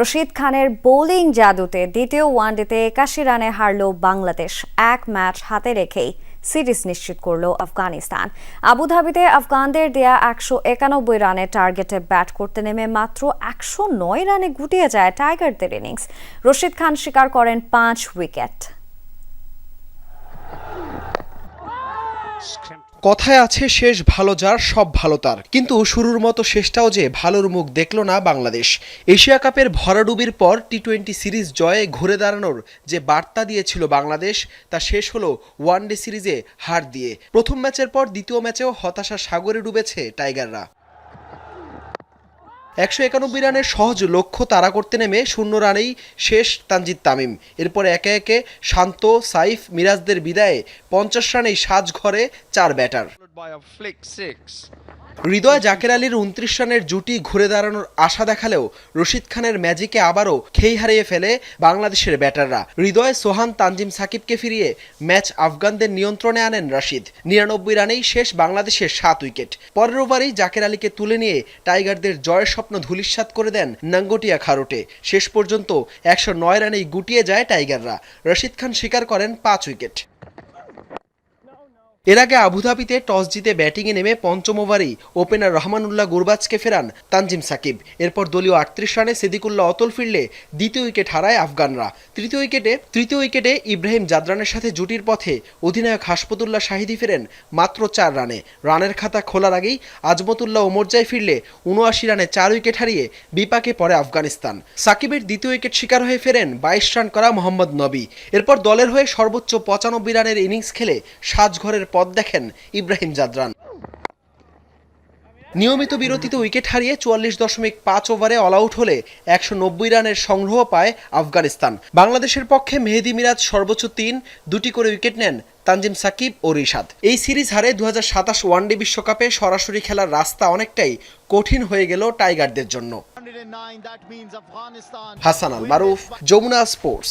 রশিদ খানের বোলিং জাদুতে দ্বিতীয় ওয়ানডেতে একাশি রানে হারল বাংলাদেশ। এক ম্যাচ হাতে রেখেই সিরিজ নিশ্চিত করল আফগানিস্তান। আবুধাবিতে আফগানদের দেয়া একশো একানব্বই রানের টার্গেটে ব্যাট করতে নেমে মাত্র একশো নয় রানে গুটিয়ে যায় টাইগারদের ইনিংস। রশিদ খান স্বীকার করেন পাঁচ উইকেট। কথায় আছে, শেষ ভালো যার, সব ভালো তার। কিন্তু শুরুর মতো শেষটাও যে ভালোর মুখ দেখল না বাংলাদেশ। এশিয়া কাপের ভরাডুবির পর টি টোয়েন্টি সিরিজ জয়ে ঘুরে দাঁড়ানোর যে বার্তা দিয়েছিল বাংলাদেশ, তা শেষ হলো ওয়ানডে সিরিজে হার দিয়ে। প্রথম ম্যাচের পর দ্বিতীয় ম্যাচেও হতাশা সাগরে ডুবেছে টাইগাররা। একশো একানব্বই রানের সহজ লক্ষ্য তারা করতে নেমে শূন্য রানেই শেষ তানজিদ তামিম। এরপর একে একে শান্ত, সাইফ, মিরাজদের বিদায়ে পঞ্চাশ রানেই সাজ ঘরে চার ব্যাটার। হৃদয় জাকের আলীর উনত্রিশ রানের জুটি ঘুরে দাঁড়ানোর আশা দেখালেও রশিদ খানের ম্যাজিকে আবারও খেই হারিয়ে ফেলে বাংলাদেশের ব্যাটাররা। হৃদয় সোহান, তানজিম সাকিবকে ফিরিয়ে ম্যাচ আফগানদের নিয়ন্ত্রণে আনেন রাশিদ। নিরানব্বই রানেই শেষ বাংলাদেশের সাত উইকেট। পরের ওভারেই জাকের আলীকে তুলে নিয়ে টাইগারদের জয়ের স্বপ্ন ধূলিসাৎ করে দেন নাঙ্গটিয়া খারোটে। শেষ পর্যন্ত একশো নয় রানেই গুটিয়ে যায় টাইগাররা। রশিদ খান স্বীকার করেন পাঁচ উইকেট। এর আগে আবুধাবিতে টস জিতে ব্যাটিংয়ে নেমে পঞ্চম ওভারেই ওপেনার রহমানুল্লাহ গুরবাজকে ফেরান তানজিম সাকিব। এরপর দলীয় আটত্রিশ রানে সিদ্দিকুল্লাহ অতল ফিরলে দ্বিতীয় উইকেট হারায় আফগানরা। তৃতীয় উইকেটে তৃতীয় উইকেটে ইব্রাহিম জাদরানের সাথে জুটির পথে অধিনায়ক হাসপতুল্লাহ শাহিদি ফেরেন মাত্র চার রানে। রানের খাতা খোলার আগেই আজমতুল্লাহ ওমরজায় ফিরলে উনআশি রানে চার উইকেট হারিয়ে বিপাকে পড়ে আফগানিস্তান। সাকিবের দ্বিতীয় উইকেট শিকার হয়ে ফেরেন বাইশ রান করা মোহাম্মদ নবী। এরপর দলের হয়ে সর্বোচ্চ পঁচানব্বই রানের ইনিংস খেলে সাজঘরের পথ দেখেন ইব্রাহিম জাদরান। নিয়মিত বিরতিতে উইকেট হারিয়ে চুয়াল্লিশ দশমিক পাঁচ ওভারে অল আউট হলে একশো নব্বই রানের সংগ্রহ পায় আফগানিস্তান। বাংলাদেশের পক্ষে মেহেদি মিরাজ সর্বোচ্চ তিন দুটি করে উইকেট নেন তানজিম সাকিব ও রিশাদ। এই সিরিজ হারে দু হাজার সাতাশ ওয়ানডে বিশ্বকাপে সরাসরি খেলার রাস্তা অনেকটাই কঠিন হয়ে গেল টাইগারদের জন্য। 109, that means Afghanistan. Hasan Al Maruf Jamuna sports.